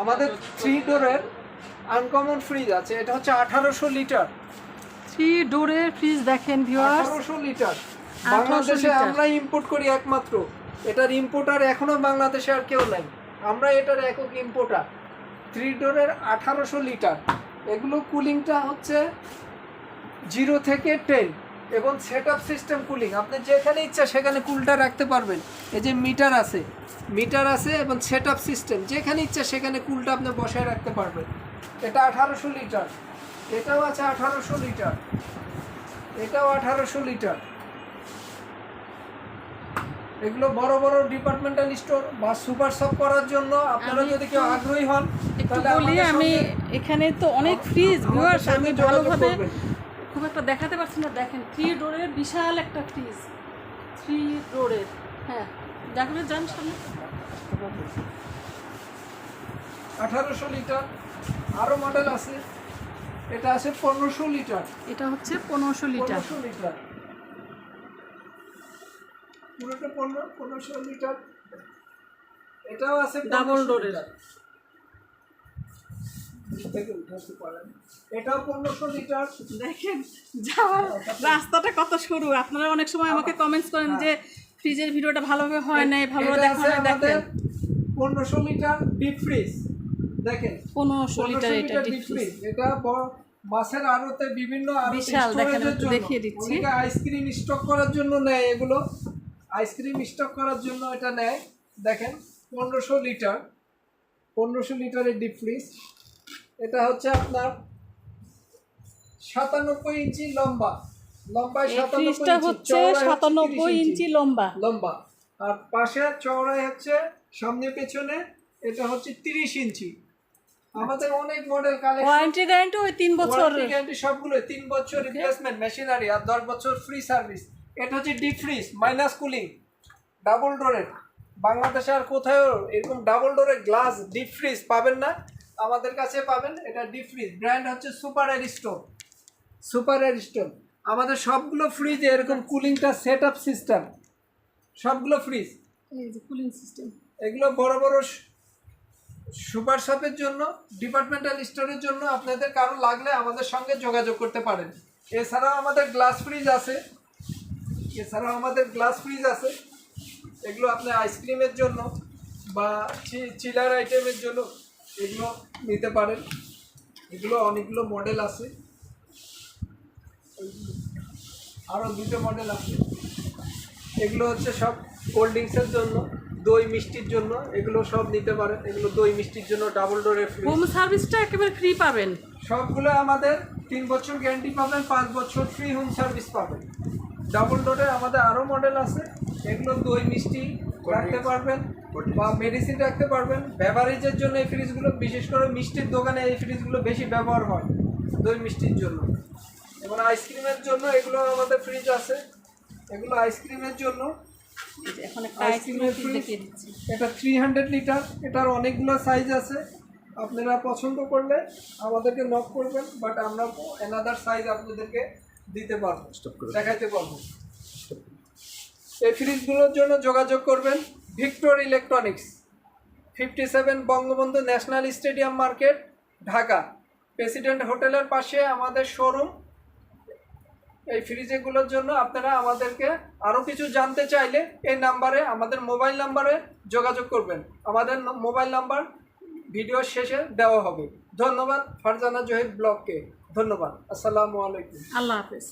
আমাদের থ্রি ডোরের uncommon fridge আছে এটা হচ্ছে আঠারোশো লিটার থ্রি ডোরের ফ্রিজ দেখেন ভিউয়ার্স আঠারোশো লিটার বাংলাদেশে আমরা ইম্পোর্ট করি একমাত্র। এটার ইম্পোর্টার এখনও বাংলাদেশে আর কেউ নাই। আমরা এটার একক ইম্পোর্টার থ্রি ডোরের আঠারোশো লিটার এগুলো কুলিংটা হচ্ছে জিরো থেকে টেন এবং সেট আপ সিস্টেম কুলিং আপনি যেখানে ইচ্ছা সেখানে কুলটা রাখতে পারবেন। এই যে মিটার আছে মিটার আছে এবং সেট আপ সিস্টেম যেখানে ইচ্ছা সেখানে কুলটা আপনি বসায় রাখতে পারবেন। এটা আঠারোশো লিটার এটাও আছে আঠারোশো লিটার এটাও আঠারোশো লিটার এগুলো বড় বড় ডিপার্টমেন্টাল স্টোর বা সুপার শপ করার জন্য আপনারা যদি কেউ আগ্রহী হন একটু তাহলে বলি আমি এখানে তো অনেক ফ্রিজ ভিউয়ার্স আমি ভালোভাবে। খুব একটা দেখাতে পারছি না দেখেন থ্রি ডোরের বিশাল একটা ফ্রিজ থ্রি ডোরের হ্যাঁ দেখাবে যান সামনে। আঠারোশো লিটার আরও মডেল আছে। এটা আছে পনেরোশো লিটার। এটা হচ্ছে পনেরোশো লিটার। পনেরোশো লিটার। পুরোটা পনেরো পনেরোশো লিটার। এটাও আছে Double 1500 door এর। লিটার। থেকে উঠাতে পারেন। এটাও পনেরোশো লিটার দেখেন যাওয়ার রাস্তাটা কত সরু। আপনারা অনেক সময় আমাকে কমেন্টস করেন যে ফ্রিজের ভিডিওটা ভালোভাবে হয় নাই ভালোভাবে দেখা হয় দেখেন। পনেরোশো লিটার ডিপ ফ্রিজ দেখেন পনেরোশো লিটার এটা ডিপ ফ্রিজ এটা মাছের আড়তে বিভিন্ন বিশাল, দেখেন। দেখিয়ে দিচ্ছি। আইসক্রিম স্টক করার জন্য নেয় এগুলো। আইসক্রিম স্টক করার জন্য এটা নেয়। দেখেন পনেরোশো লিটার। পনেরোশো লিটারের ডিপ ফ্রিজ এটা হচ্ছে আপনার সাতানব্বই ইঞ্চি লম্বা। লম্বায় সাতানব্বই ইঞ্চি হচ্ছে সাতানব্বই ইঞ্চি। লম্বা। লম্বা। আর পাশে চওড়ায় হচ্ছে সামনে পেছনে এটা হচ্ছে তিরিশ ইঞ্চি। আমাদের অনেক মডেল কালেকশন ওয়ারেন্টি গ্যারান্টি ওই তিন বছর গ্যারান্টি সবগুলো তিন বছর রিপ্লেসমেন্ট মেশিনারি আর দশ বছর ফ্রি সার্ভিস এটা হচ্ছে deep fridge minus cooling double ডোরের বাংলাদেশে আর কোথাও এরকম ডাবল ডোরের গ্লাস ডিপ ফ্রিজ পাবেন না। আমাদের কাছে পাবেন এটা ডিপ ফ্রিজ ব্র্যান্ড হচ্ছে সুপার এরিস্টোন সুপার এরিস্টোন আমাদের সবগুলো ফ্রিজে এরকম কুলিংটা সেট আপ সিস্টেম সবগুলো ফ্রিজ কুলিং সিস্টেম এগুলো বড় বড় সুপার শপের জন্য ডিপার্টমেন্টাল স্টোরের জন্য আপনাদের কারও লাগলে আমাদের সঙ্গে যোগাযোগ করতে পারেন। এছাড়াও আমাদের গ্লাস ফ্রিজ আছে। এছাড়াও আমাদের গ্লাস ফ্রিজ আছে। এগুলো আপনার আইসক্রিমের জন্য বা চিলার আইটেমের জন্য এগুলো নিতে পারেন। এগুলো অনেকগুলো মডেল আছে। আরও দুটো মডেল আছে। এগুলো হচ্ছে সব কোল্ড ড্রিঙ্কসের জন্য দই মিষ্টির জন্য এগুলো সব নিতে পারেন। এগুলো দই মিষ্টির জন্য ডাবল ডোরের ফ্রিজ হোম সার্ভিসটা একেবারে ফ্রি পাবেন। সবগুলো আমাদের তিন বছর গ্যারান্টি পাবেন পাঁচ বছর ফ্রি হোম সার্ভিস পাবেন। ডাবল ডোরে আমাদের আরও মডেল আছে। এগুলো দই মিষ্টি রাখতে পারবেন। বা মেডিসিন রাখতে পারবেন। বেভারেজের জন্য এই ফ্রিজগুলো বিশেষ করে মিষ্টির দোকানে এই ফ্রিজগুলো বেশি ব্যবহার হয় দই মিষ্টির জন্য। এবং আইসক্রিমের জন্য এগুলো আমাদের ফ্রিজ আছে। এগুলো আইসক্রিমের জন্য। এই এখন একটা আইসক্রিমের ফ্রিজ এটা থ্রি হান্ড্রেড লিটার এটার অনেকগুলো সাইজ আছে। আপনারা পছন্দ করলে আমাদেরকে নক করবেন বাট আমরা এনাদার সাইজ আপনাদেরকে দিতে পারব দেখাইতে পারব। এই ফ্রিজগুলোর জন্য যোগাযোগ করবেন। Victor electronics fifty seven Bangabandhu national stadium market Dhaka president হোটেলের পাশে আমাদের শোরুম এই ফ্রিজেগুলোর জন্য আপনারা আমাদেরকে আরও কিছু জানতে চাইলে এই নাম্বারে আমাদের মোবাইল নাম্বারে যোগাযোগ করবেন। আমাদের মোবাইল নাম্বার ভিডিও শেষে দেওয়া হবে। ধন্যবাদ, ফারজানা জহির ব্লগকে। ধন্যবাদ, আসসালামু আলাইকুম। আল্লাহ হাফেজ।